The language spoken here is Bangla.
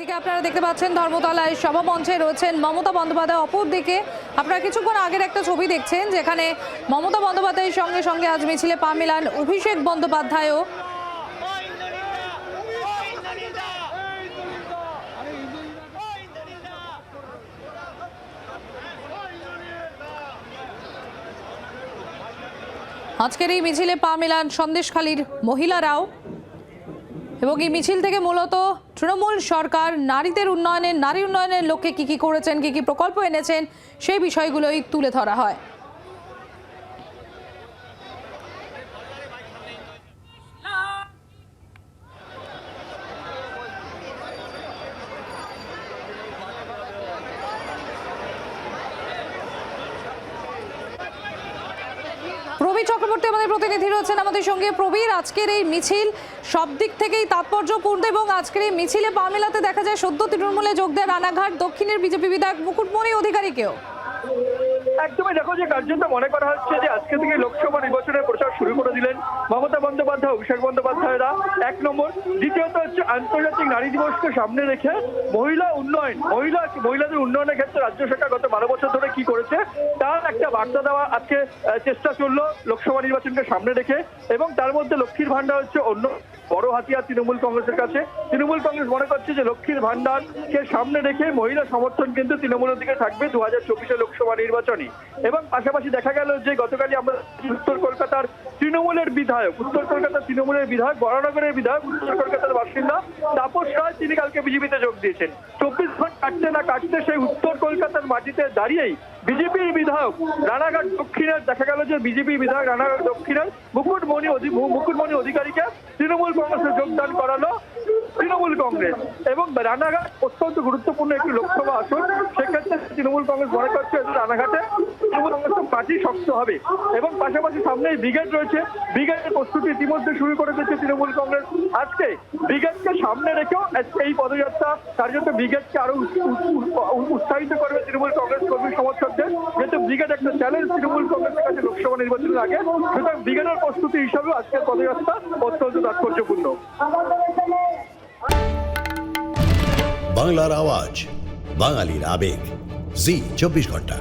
একদিকে আপনারা দেখতে পাচ্ছেন ধর্মতলায় সভামঞ্চে রয়েছেন মমতা বন্দ্যোপাধ্যায়। অপর দিকে আপনারা কিছুক্ষণ আগের একটা ছবি দেখছেন, যেখানে মমতা বন্দ্যোপাধ্যায়ের সঙ্গে সঙ্গে আজ মিছিলে পা মেলান অভিষেক বন্দ্যোপাধ্যায়ও। আজকের এই মিছিলে পা মেলান সন্দেশখালীর মহিলারাও। এবং এই মিছিল থেকে মূলত তৃণমূল সরকার, নারীদের উন্নয়নে, নারী উন্নয়নের লক্ষ্যে কি কি করেছেন, কি কি প্রকল্প এনেছেন, সেই বিষয়গুলোই তুলে ধরা হয়। প্রবীর চক্রবর্তী আমাদের প্রতিনিধি রয়েছেন আমাদের সঙ্গে। প্রবীর, আজকের এই মিছিল সব দিক থেকেই তাৎপর্যপূর্ণ এবং আজকের এই মিছিলে পা মেলাতে দেখা যায় সদ্য তৃণমূলে যোগ দেয় রানাঘাট, দক্ষিণের বিজেপি বিধায়ক মুকুটমণি অধিকারীকেও। একদমই। দেখো যে কার্যত মনে করা হচ্ছে যে আজকে থেকে লোকসভা নির্বাচনের প্রচার শুরু করে দিলেন মমতা অভিষেক বন্দ্যোপাধ্যায়রা, এক নম্বর। দ্বিতীয়ত হচ্ছে আন্তর্জাতিক নারী দিবসকে সামনে রেখে মহিলা উন্নয়ন, মহিলা, মহিলাদের উন্নয়নের ক্ষেত্রে রাজ্য সরকার গত বারো বছর ধরে কি করেছে, তার একটা বার্তা দেওয়া আজকে চেষ্টা চলল লোকসভা নির্বাচনকে সামনে রেখে এবং তার মধ্যে লক্ষ্মীর ভান্ডার হচ্ছে অন্য বড় হাতিয়ার তৃণমূল কংগ্রেসের কাছে। তৃণমূল কংগ্রেস মনে করছে যে লক্ষ্মীর ভান্ডারকে সামনে রেখে মহিলা সমর্থন কিন্তু তৃণমূলের দিকে থাকবে দু হাজার চব্বিশে লোকসভা নির্বাচনে। এবং পাশাপাশি দেখা গেল যে গতকালই আমরা উত্তর কলকাতার তৃণমূলের বিধায়ক, উত্তর কলকাতার তৃণমূলের বিধায়ক বরানগরের বিধায়ক, উত্তর কলকাতার বাসিন্দা, তাপস রায় তিনি কালকে বিজেপিতে যোগ দিয়েছেন। চব্বিশ ঘণ্টা কাটতে না কাটতে সেই উত্তর কলকাতার মাটিতে দাঁড়িয়েই বিজেপির বিধায়ক রানাঘাট দক্ষিণের, দেখা গেল যে বিজেপি বিধায়ক রানাঘাট দক্ষিণের মুকুটমণি মুকুটমণি অধিকারীকে তৃণমূল কংগ্রেসে যোগদান করালো তৃণমূল কংগ্রেস। এবং রানাঘাট অত্যন্ত গুরুত্বপূর্ণ একটি লোকসভা আসন, সেক্ষেত্রে তৃণমূল কংগ্রেস মনে করছে রানাঘাটে পার্টি শক্ত হবে। এবং পাশাপাশি সামনেই ব্রিগেড রয়েছে। ব্রিগেডের প্রস্তুতি ইতিমধ্যে শুরু করে দিয়েছে তৃণমূল কংগ্রেস। আজকে ব্রিগেডকে সামনে রেখেও এই পদযাত্রা কার্যত ব্রিগেডকে আরও উৎ- উৎ- উৎ- উৎসাহিত করবে তৃণমূল কংগ্রেস কর্মী সমর্থকদের। যেহেতু ব্রিগেড একটা চ্যালেঞ্জ তৃণমূল কংগ্রেসের কাছে লোকসভা নির্বাচনের আগে। সুতরাং ব্রিগেডের প্রস্তুতি হিসাবেও আজকের পদযাত্রা অত্যন্ত তাৎপর্যপূর্ণ। বাংলার আওয়াজ, বাঙালির আবেগ। জি, চব্বিশ ঘণ্টা।